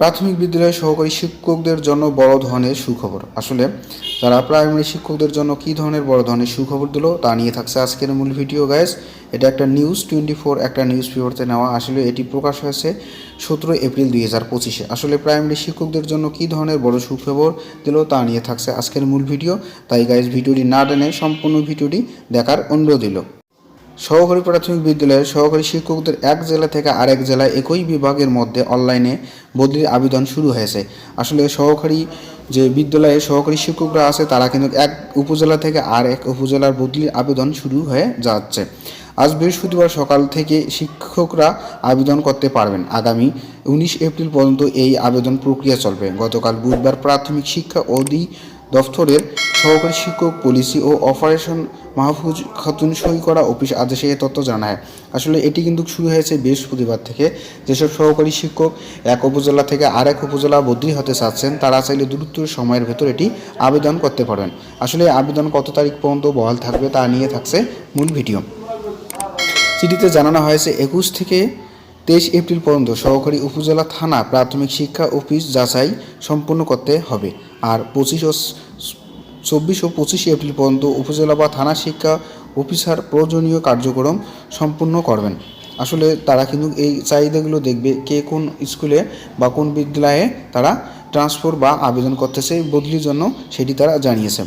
প্রাথমিক বিদ্যালয়ের সহকারী শিক্ষকদের জন্য বড় ধরনের সুখবর। আসলে যারা প্রাইমারি শিক্ষকদের জন্য কী ধরনের বড় ধরনের সুখবর দিল তা নিয়ে থাকছে আজকের মূল ভিডিও গাইজ এটা একটা নিউজ টোয়েন্টি ফোর একটা নিউজ পেপারতে নেওয়া। আসলে এটি প্রকাশ হয়েছে সতেরো এপ্রিল দুই হাজার পঁচিশে। আসলে প্রাইমারি শিক্ষকদের জন্য কী ধরনের বড় সুখবর দিল তা নিয়ে থাকছে আজকের মূল ভিডিও। তাই গাইজ ভিডিওটি না টেনে সম্পূর্ণ ভিডিওটি দেখার অনুরোধ দিল সহকারী প্রাথমিক বিদ্যালয়ের সহকারী শিক্ষকদের এক জেলা থেকে আরেক জেলায় একই বিভাগের মধ্যে অনলাইনে বদলির আবেদন শুরু হয়েছে। আসলে সহকারী যে বিদ্যালয়ে সহকারী শিক্ষকরা আছে, তারা কিন্তু এক উপজেলা থেকে আর এক উপজেলার বদলির আবেদন শুরু হয়ে যাচ্ছে। আজ বৃহস্পতিবার সকাল থেকে শিক্ষকরা আবেদন করতে পারবেন। আগামী উনিশ এপ্রিল পর্যন্ত এই আবেদন প্রক্রিয়া চলবে। গতকাল বুধবার প্রাথমিক শিক্ষা অধি দফতরের সহকারী শিক্ষক, পলিসি ও অপারেশন মাহফুজ খাতুন সই করা অফিস আদেশে এ তথ্য জানায়। আসলে এটি কিন্তু শুরু হয়েছে বৃহস্পতিবার থেকে। যেসব সহকারী শিক্ষক এক উপজেলা থেকে আরেক উপজেলা বদলি হতে চাচ্ছেন, তারা চাইলে দ্রুত সময়ের ভেতর এটি আবেদন করতে পারবেন আসলে আবেদন কত তারিখ পর্যন্ত বহাল থাকবে তা নিয়ে থাকছে মূল ভিডিও। চিঠিতে জানানো হয়েছে, একুশ থেকে তেইশ এপ্রিল পর্যন্ত সহকারী উপজেলা থানা প্রাথমিক শিক্ষা অফিস যাচাই সম্পন্ন করতে হবে। আর পঁচিশ ও চব্বিশ ও পঁচিশে এপ্রিল পর্যন্ত উপজেলা বা থানা শিক্ষা অফিসার প্রয়োজনীয় কার্যক্রম সম্পূর্ণ করবেন। আসলে তারা কিন্তু এই চাহিদাগুলো দেখবে কে কোন স্কুলে বা কোন বিদ্যালয়ে তারা ট্রান্সফার বা আবেদন করতেছে বদলির জন্য সেটি তারা জানিয়েছে।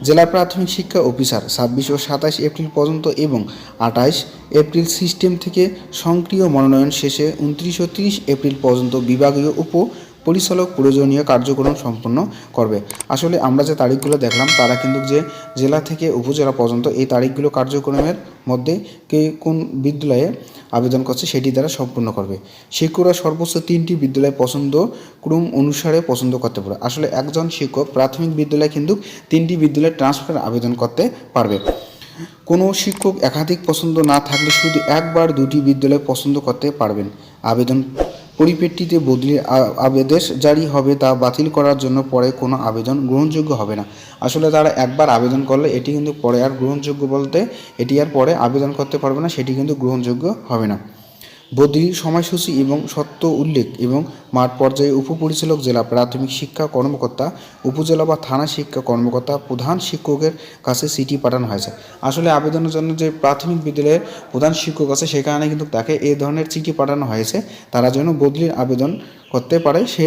জেলা প্রাথমিক শিক্ষা অফিসার ছাব্বিশ ও সাতাশ এপ্রিল পর্যন্ত এবং আঠাইশ এপ্রিল সিস্টেম থেকে সক্রিয় মনোনয়ন শেষে উনত্রিশ ও তিরিশ এপ্রিল পর্যন্ত বিভাগীয় উপ পরিচালক, প্রয়োজনীয় কার্যক্রম সম্পন্ন করবে। আসলে আমরা যে তারিখগুলো দেখলাম, তারা কিন্তু যে জেলা থেকে উপজেলা পর্যন্ত এই তারিখগুলো কার্যক্রমের মধ্যে কে কোন বিদ্যালয়ে আবেদন করছে সেটি দ্বারা সম্পূর্ণ করবে। শিক্ষকরা সর্বোচ্চ তিনটি বিদ্যালয় পছন্দ ক্রম অনুসারে পছন্দ করতে পারে। আসলে একজন শিক্ষক প্রাথমিক বিদ্যালয়ে কিন্তু তিনটি বিদ্যালয়ে ট্রান্সফার আবেদন করতে পারবে। কোনো শিক্ষক একাধিক পছন্দ না থাকলে শুধু একবার দুটি বিদ্যালয় পছন্দ করতে পারবেন। আবেদন পরিপ্রেক্ষিতে বদলির আবেদন জারি হবে তা বাতিল করার জন্য পরে কোনো আবেদন গ্রহণযোগ্য হবে না। আসলে তারা একবার আবেদন করলে এটি কিন্তু পরে আর গ্রহণযোগ্য বলতে এটি আর পরে আবেদন করতে পারবে না, সেটি কিন্তু গ্রহণযোগ্য হবে না। বদলির সময়সূচি এবং সত্য উল্লেখ এবং মাঠ পর্যায়ে উপপরিচালক জেলা প্রাথমিক শিক্ষা কর্মকর্তা, উপজেলা বা থানা শিক্ষা কর্মকর্তা, প্রধান শিক্ষকের কাছে সিটি পাঠানো হয়েছে। আসলে আবেদনের জন্য যে প্রাথমিক বিদ্যালয়ের প্রধান শিক্ষক আছে, সেখানে কিন্তু তাকে এ ধরনের চিঠি পাঠানো হয়েছে। তারা যেন বদলির আবেদন করতে পারে, সে